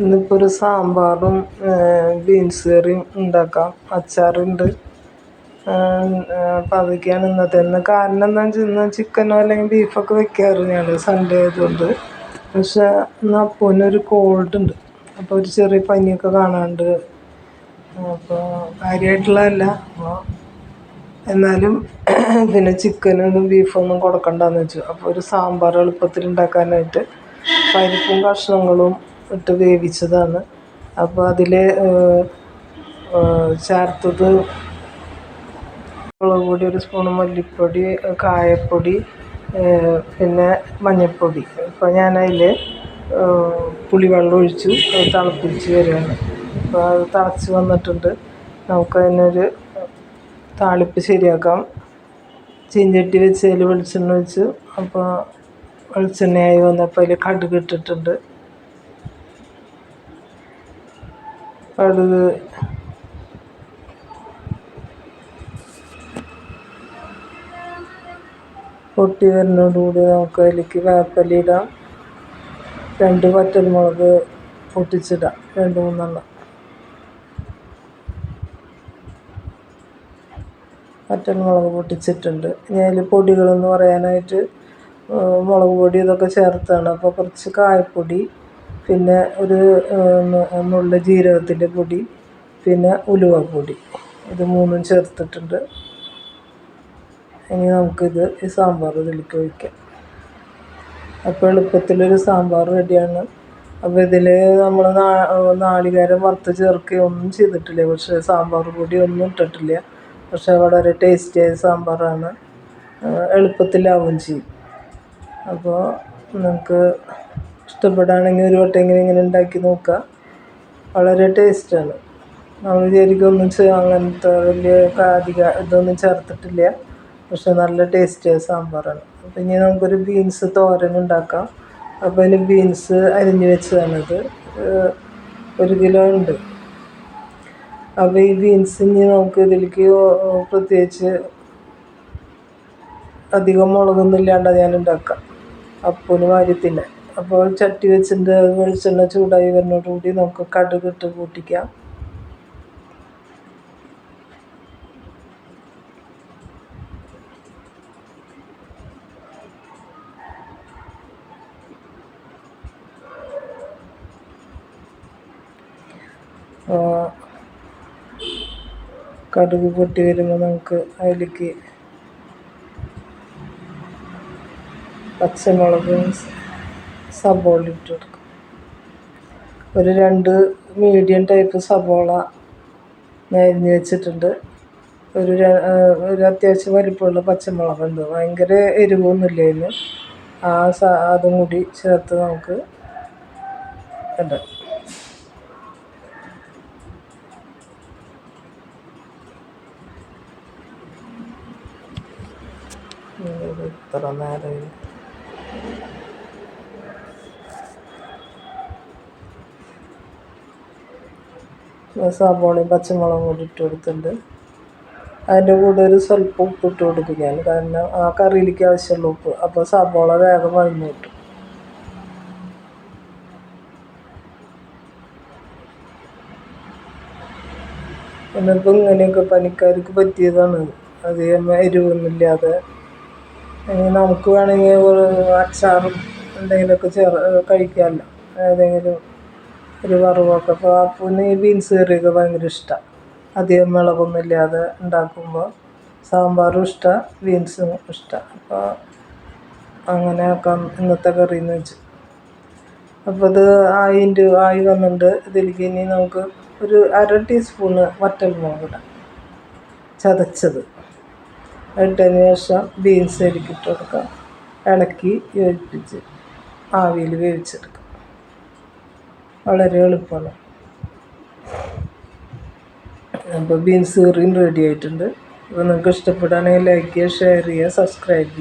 ഇന്നിപ്പോൾ ഒരു സാമ്പാറും ബീൻസ് കറിയും ഉണ്ടാക്കാം. അച്ചാറുണ്ട്. അപ്പം അതൊക്കെയാണ് ഇന്നത്തെ. ഇന്ന് കാരണം എന്താണെന്ന് വെച്ചാൽ ഇന്ന് ചിക്കനോ അല്ലെങ്കിൽ ബീഫൊക്കെ വെക്കാറ് ഞാൻ സൺഡേ ആയതുകൊണ്ട്. പക്ഷെ ഇന്ന് അപ്പൂനൊരു കോൾഡ് ഉണ്ട്. അപ്പോൾ ഒരു ചെറിയ പനിയൊക്കെ കാണാണ്ട് അപ്പോൾ കാര്യമായിട്ടുള്ളതല്ല അപ്പോൾ എന്നാലും പിന്നെ ചിക്കനൊന്നും ബീഫൊന്നും കൊടുക്കണ്ടെന്ന് വെച്ചു. അപ്പോൾ ഒരു സാമ്പാർ എളുപ്പത്തിൽ ഉണ്ടാക്കാനായിട്ട് പരിപ്പും കഷ്ണങ്ങളും ഇട്ട് വേവിച്ചതാണ്. അപ്പോൾ അതിൽ ചേർത്തത് മുളക് പൊടി ഒരു സ്പൂൺ മല്ലിപ്പൊടി കായപ്പൊടി പിന്നെ മഞ്ഞൾപ്പൊടി. അപ്പോൾ ഞാനതിൽ പുളിവെള്ളം ഒഴിച്ചു തിളപ്പിച്ച് വരികയാണ്. അപ്പോൾ അത് തിളച്ച് വന്നിട്ടുണ്ട്. നമുക്കതിനൊരു താളിപ്പ് ശരിയാക്കാം. ചീഞ്ചട്ടി വെച്ച് അതിൽ വെളിച്ചെണ്ണ ഒഴിച്ചു അപ്പോൾ വെളിച്ചെണ്ണയായി വന്നപ്പോൾ അതിൽ കടുക് ഇട്ടിട്ടുണ്ട്. കടുക് പൊട്ടി വരുന്നതോടുകൂടി നമുക്ക് അതിലേക്ക് വേപ്പില ഇടാം. രണ്ട് വറ്റൽമുളക് പൊട്ടിച്ചിടാം. രണ്ട് മൂന്നെണ്ണം. വറ്റൽമുളക് പൊട്ടിച്ചിട്ടുണ്ട്. ഇനി അതിൽ പൊടികളെന്ന് പറയാനായിട്ട് മുളക് പൊടി ഇതൊക്കെ ചേർത്താണ്. അപ്പോൾ കുറച്ച് കായപ്പൊടി പിന്നെ ഒരു നുള്ള് ജീരകത്തിന്റെ പൊടി പിന്നെ ഉലുവ പൊടി. ഇത് മൂന്നും ചേർത്തിട്ടുണ്ട്. ഇനി നമുക്കിത് ഈ സാമ്പാർ ഇതിലേക്ക് ഒഴിക്കാം. അപ്പോൾ എളുപ്പത്തിലൊരു സാമ്പാർ റെഡിയാണ്. അപ്പോൾ ഇതിൽ നമ്മൾ നാളികേരം വറുത്ത് ചേർക്കുകയോ ഒന്നും ചെയ്തിട്ടില്ല. പക്ഷേ സാമ്പാർ പൊടി ഒന്നും ഇട്ടിട്ടില്ല. പക്ഷേ വളരെ ടേസ്റ്റിയായ സാമ്പാറാണ്. എളുപ്പത്തിലാവുകയും ചെയ്യും. അപ്പോൾ നിങ്ങൾക്ക് ഇഷ്ടപ്പെടുകയാണെങ്കിൽ ഒരു വട്ടമെങ്കിലും ഇങ്ങനെ ഉണ്ടാക്കി നോക്കുക. വളരെ ടേസ്റ്റാണ് നമ്മൾ വിചാരിക്കും ഒന്നും അങ്ങനത്തെ വലിയ കാതിക ഇതൊന്നും ചേർത്തിട്ടില്ല. പക്ഷെ നല്ല ടേസ്റ്റിയായ സാമ്പാറാണ്. അപ്പം ഇനി നമുക്കൊരു ബീൻസ് തോരൻ ഉണ്ടാക്കാം. അപ്പോൾ അതിന് ബീൻസ് അരിഞ്ഞ് വെച്ചതാണിത്. ഒരു കിലോ ഉണ്ട്. അപ്പോൾ ഈ ബീൻസ് ഇനി നമുക്ക് ഇതിലേക്ക് പ്രത്യേകിച്ച് അധികം മുളകൊന്നും ഇല്ലാണ്ട് ഞാൻ ഉണ്ടാക്കാം. അപ്പൂന് വാര്യത്തില്ല അപ്പോൾ ചട്ടി വെച്ചിട്ട് വെളിച്ചെണ്ണ ചൂടായി വരുന്നതോടുകൂടി നമുക്ക് കടുക് ഇട്ട് കൂട്ടിക്കാം കടുക് പൊട്ടി വരുമ്പോൾ നമുക്ക് അതിലേക്ക് പച്ചമുളകും സബോള ഇട്ട് കൊടുക്കും. ഒരു രണ്ട് മീഡിയം ടൈപ്പ് സബോള അരിഞ്ഞ് വെച്ചിട്ടുണ്ട്. ഒരു ഒരു അത്യാവശ്യം വലിപ്പമുള്ള പച്ചമുളകുണ്ട് ഭയങ്കര എരിവൊന്നുമില്ല അതിന്. ആ സ അതും കൂടി ചേർത്ത് നമുക്ക് ഉണ്ട് ഇത്ര നേരം സബോളയും പച്ചമുളകും കൂടി ഇട്ട് കൊടുത്തിട്ടുണ്ട്. അതിന്റെ കൂടെ ഒരു സ്വല്പം ഉപ്പ് ഇട്ട് കൊടുക്കും ഞാൻ. കാരണം ആ കറിയിലേക്ക് ആവശ്യമുള്ള ഉപ്പ്. അപ്പോൾ സബോള വേഗം വഴഞ്ഞു കിട്ടും. എന്നിപ്പോൾ ഇങ്ങനെയൊക്കെ പനിക്കാർക്ക് പറ്റിയതാണ്. അധികം എരിവൊന്നുമില്ലാതെ. നമുക്ക് വേണമെങ്കിൽ അച്ചാറും എന്തെങ്കിലുമൊക്കെ ചേർ കഴിക്കാമല്ലോ. ഏതെങ്കിലും ഒരു വറവൊക്കെ. അപ്പോൾ അപ്പൂന് ഈ ബീൻസ് കറിയൊക്കെ ഭയങ്കര ഇഷ്ടമാണ് അധികം മുളകൊന്നുമില്ലാതെ ഉണ്ടാക്കുമ്പോൾ സാമ്പാറും ഇഷ്ടമാണ് ബീൻസും ഇഷ്ടമാണ് അപ്പോൾ അങ്ങനെ ആക്കാം ഇന്നത്തെ കറി എന്ന് വെച്ച്. അപ്പോൾ ഇത് ആയിന്റെ ആയി വന്നിട്ടുണ്ട്. ഇതിലേക്ക് ഇനി നമുക്ക് ഒരു അര ടീസ്പൂണ് വറ്റൽമുളക് ഇടാം. ചതച്ചത്. ഇട്ടതിന് ശേഷം ബീൻസ് അരിക്കിട്ട് കൊടുക്കാം. ഇളക്കി യോജിപ്പിച്ച് ആവിയിൽ വേവിച്ചെടുക്കാം. വളരെ എളുപ്പമാണ്. അപ്പോൾ ബീൻസ് കറിയും റെഡി ആയിട്ടുണ്ട്. അപ്പോൾ നിങ്ങൾക്ക് ഇഷ്ടപ്പെടുകയാണെങ്കിൽ ലൈക്ക് ചെയ്യുക ഷെയർ ചെയ്യുക സബ്സ്ക്രൈബ് ചെയ്യുക.